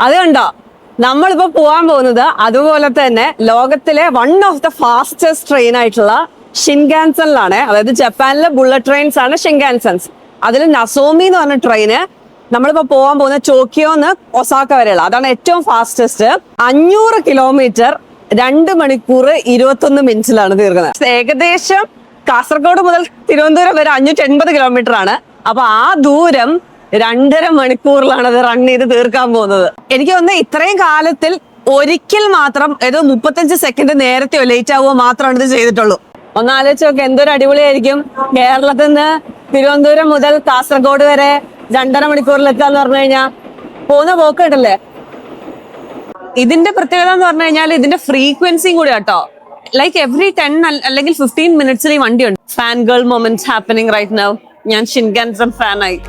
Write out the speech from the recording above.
അത് കണ്ടോ? പോവാൻ പോകുന്നത് അതുപോലെ തന്നെ ലോകത്തിലെ one of the fastest train ആയിട്ടുള്ള ഷിൻഗാൻസണിലാണ് അതായത് ജപ്പാനിലെ ബുള്ളറ്റ് ട്രെയിൻസ് ആണ് ഷിൻഗാൻസൺസ് അതിൽ നസോമി എന്ന് പറഞ്ഞ ട്രെയിന് നമ്മളിപ്പോ പോകാൻ പോകുന്ന ടോക്കിയോന്ന് ഒസാക്ക വരെയുള്ള. അതാണ് ഏറ്റവും ഫാസ്റ്റസ്റ്റ് അഞ്ഞൂറ് കിലോമീറ്റർ രണ്ട് മണിക്കൂർ ഇരുപത്തൊന്ന് മിനിറ്റിലാണ് തീർക്കുന്നത്. ഏകദേശം കാസർഗോഡ് മുതൽ തിരുവനന്തപുരം വരെ അഞ്ഞൂറ്റി എൺപത് കിലോമീറ്റർ ആണ്. അപ്പൊ ആ ദൂരം രണ്ടര മണിക്കൂറിലാണ് അത് റൺ ചെയ്ത് തീർക്കാൻ പോകുന്നത്. എനിക്ക് തോന്നുന്നത് ഇത്രയും കാലത്തിൽ ഒരിക്കൽ മാത്രം ഏതോ മുപ്പത്തഞ്ച് സെക്കൻഡ് നേരത്തെയോ ലേറ്റ് ആവുമോ മാത്രമാണ് ഇത് ചെയ്തിട്ടുള്ളൂ. ഒന്ന് ആലോചിച്ച് നോക്ക് എന്തൊരു അടിപൊളിയായിരിക്കും. കേരളത്തിൽ നിന്ന് തിരുവനന്തപുരം മുതൽ കാസർഗോഡ് വരെ രണ്ടര മണിക്കൂറിൽ എത്താന്ന് പറഞ്ഞു കഴിഞ്ഞാൽ പോകുന്ന പോക്ക് ഉണ്ടല്ലേ ഇതിന്റെ പ്രത്യേകത എന്ന് പറഞ്ഞു കഴിഞ്ഞാൽ ഇതിന്റെ ഫ്രീക്വൻസിയും കൂടി കേട്ടോ ലൈക്ക് എവറി ടെൻ അല്ലെങ്കിൽ ഫിഫ്റ്റീൻ മിനിറ്റ്സിൽ ഈ വണ്ടിയുണ്ട്. Fan girl moments happening right now ഞാൻ ഷിൻഗാൻസൺ ഫാനായി